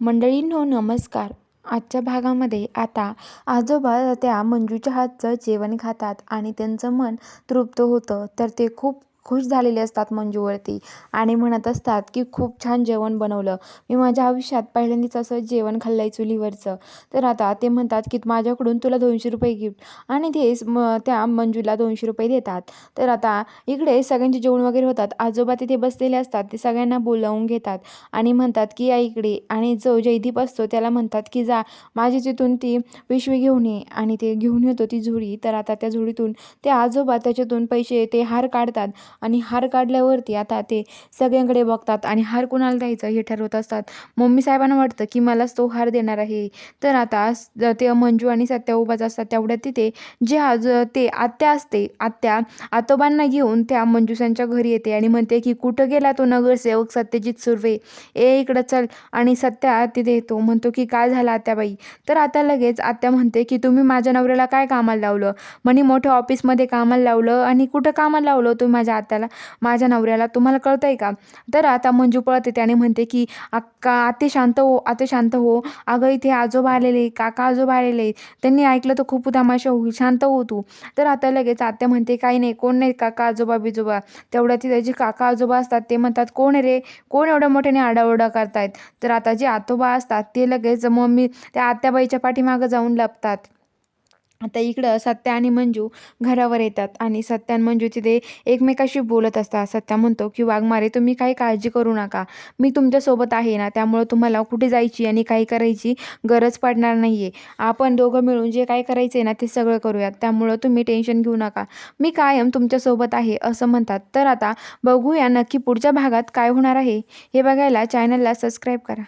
मंडळींनो नमस्कार. आजच्या भागामध्ये आता आजोबा त्या मंजूच्या हातचं जेवण खातात आणि त्यांचं मन तृप्त होतं. तर ते खूप खुश झालेले असतात मंजूवरती. आणि म्हणत असतात की खूप छान जेवण बनवलं. मी माझ्या आयुष्यात पहिल्यांदाच असं जेवण खाल्लं आहे चुलीवरचं. तर आता ते म्हणतात की माझ्याकडून तुला दोनशे रुपये गिफ्ट. आणि तेच म त्या मंजूला दोनशे रुपये देतात. तर आता इकडे सगळ्यांचे जेवण वगैरे होतात. आजोबा तिथे बसलेले असतात. ते सगळ्यांना बोलावून घेतात. आणि म्हणतात की या इकडे. आणि जो जयदीप असतो त्याला म्हणतात की जा माझी तिथून ती पिशवी घेऊन ये. आणि ते घेऊन येतो ती झुडी. तर आता त्या झुडीतून ते आजोबा त्याच्यातून पैसे ते हार काढतात. आणि हार काढल्यावरती आता ते सगळ्यांकडे बघतात आणि हार कुणाला द्यायचं हे ठरवत असतात. मम्मी साहेबांना वाटतं की मलाच तो हार देणार आहे. तर आता ते मंजू आणि सत्या उभाच असतात. तेवढ्यात तिथे जे आज ते आत्या असते आत्या आतोबांना घेऊन त्या मंजूसांच्या घरी येते आणि म्हणते की कुठं गेला तो नगरसेवक सत्यजित सुर्वे? ए इकडं चल. आणि सत्या तिथे येतो. म्हणतो की काय झालं आत्याबाई? तर आता लगेच आत्या म्हणते की तुम्ही माझ्या नवऱ्याला काय कामाला लावलं? म्हणे मोठ्या ऑफिसमध्ये कामाला लावलं आणि कुठं कामाला लावलं तुम्ही माझ्या आत्याला माझ्या नवऱ्याला. तुम्हाला कळतंय का? तर आता मंजू पळते त्याने म्हणते की अक्का आते शांत हो आते शांत हो. अगं इथे आजोबा आलेले काका आजोबा आलेले त्यांनी ऐकलं तर खूप तमाशा होईल शांत हो तू. तर आता लगेच आत्या म्हणते काही नाही कोण नाही काका आजोबा बिजोबा. तेवढ्या ती जे काका आजोबा असतात ते म्हणतात कोण रे? कोण एवढ्या मोठ्याने आडाओरडा करतायत? तर आता जे आतोबा असतात ते लगेच मम्मी त्या आत्याबाईच्या पाठीमागं जाऊन लपतात. आता इकडं सत्या आणि मंजू घरावर येतात आणि सत्या आणि मंजू तिथे एकमेकाशी बोलत असतात. सत्या म्हणतो की वाघमारे तुम्ही काही काळजी करू नका. मी तुमच्यासोबत आहे ना त्यामुळं तुम्हाला कुठे जायची आणि काही करायची गरज पडणार नाही आहे आपण दोघं मिळून जे काही करायचं आहे ना ते सगळं करूयात. त्यामुळं तुम्ही टेन्शन घेऊ नका. मी कायम तुमच्यासोबत आहे असं म्हणतात. तर आता बघूया नक्की पुढच्या भागात काय होणार आहे. हे बघायला चॅनलला सबस्क्राईब करा.